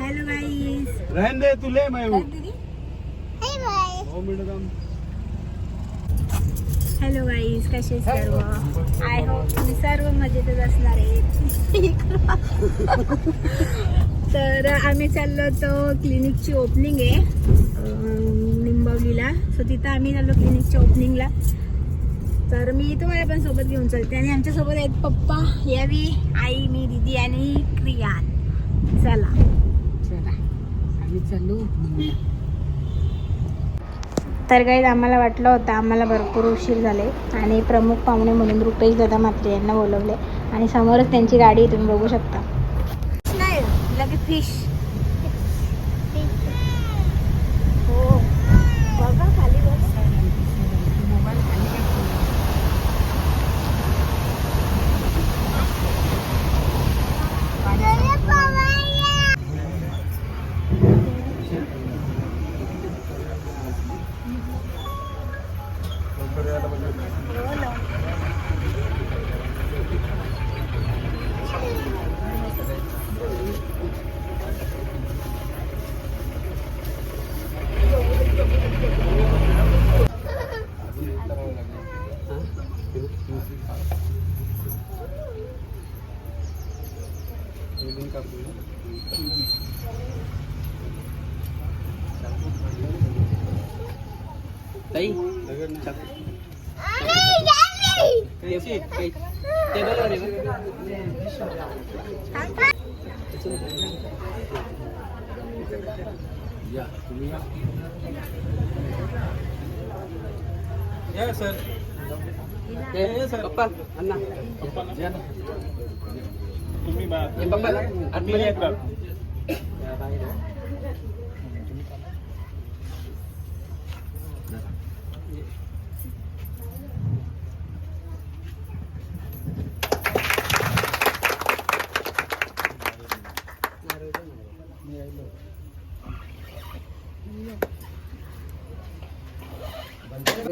Hello गाईस रहन दे तू ले मैं हूँ। हो मिनटं हॅलो गाईस कसे सर्व? आय होप तुम्ही सर्व मजेतच असणार आहेत. तर आम्ही चाललो तो क्लिनिकची ओपनिंग आहे निंबवलीला. सो तिथं आम्ही चाललो क्लिनिकच्या ओपनिंगला तर मी तुम्हाला पण सोबत घेऊन चालते. आणि आमच्यासोबत आहेत पप्पा यावी आई मी दिदी आणि क्रियान. चला. चालू. तर काही आम्हाला वाटलं होतं आम्हाला भरपूर उशीर झाले आणि प्रमुख पाहुणे म्हणून रुपेश दादा मात्रे यांना बोलवले आणि समोरच त्यांची गाडी तुम्ही बघू शकता. नाही लगे फिश Ini you. ताई टेबलवर या तुम्ही या या सर पप्पा अण्णा या ना तुम्ही हे पप्पा आतमध्ये आहेत का?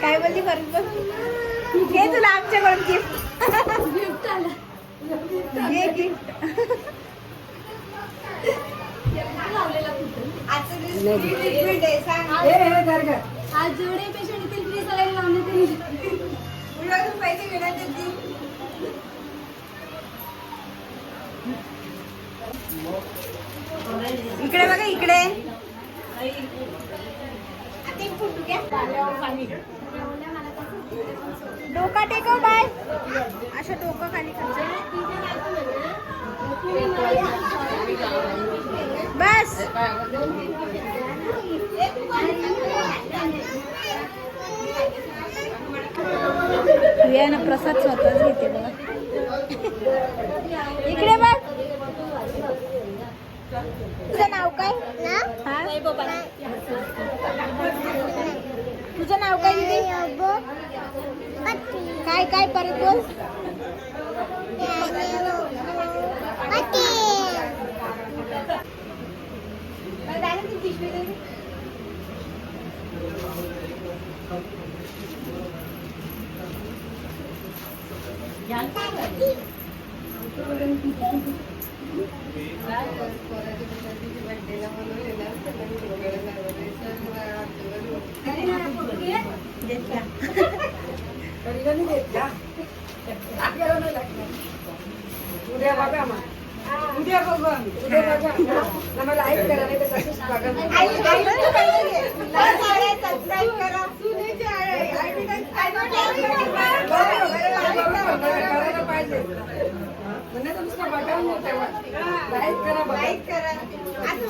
काय बोलली परत घे तुला आमच्याकडून गिफ्ट घे गिफ्ट आज जेवढे पेशंट येतील फ्री सलाईन लावण्यात येईल पैसे घेण्यात येतील इकडे बघा इकडे. डोका टेकव बाय. अशा डोकं खाली बस. ना प्रसाद स्वतःच घेते बघा. इकडे तुझं नाव काय तुझं नाव काय दिदी काय काय परत बोल Yeah. उद्या बघा मग उद्या बघू आम्ही उद्या बघा आम्हाला ऐक करा नाही तर तसंच बघा तुमचं बघा मग तेव्हा. लाईक करा.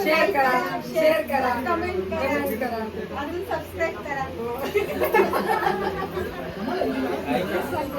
शेअर करा शेअर करा कमेंट करा अजून सबस्क्राईब करा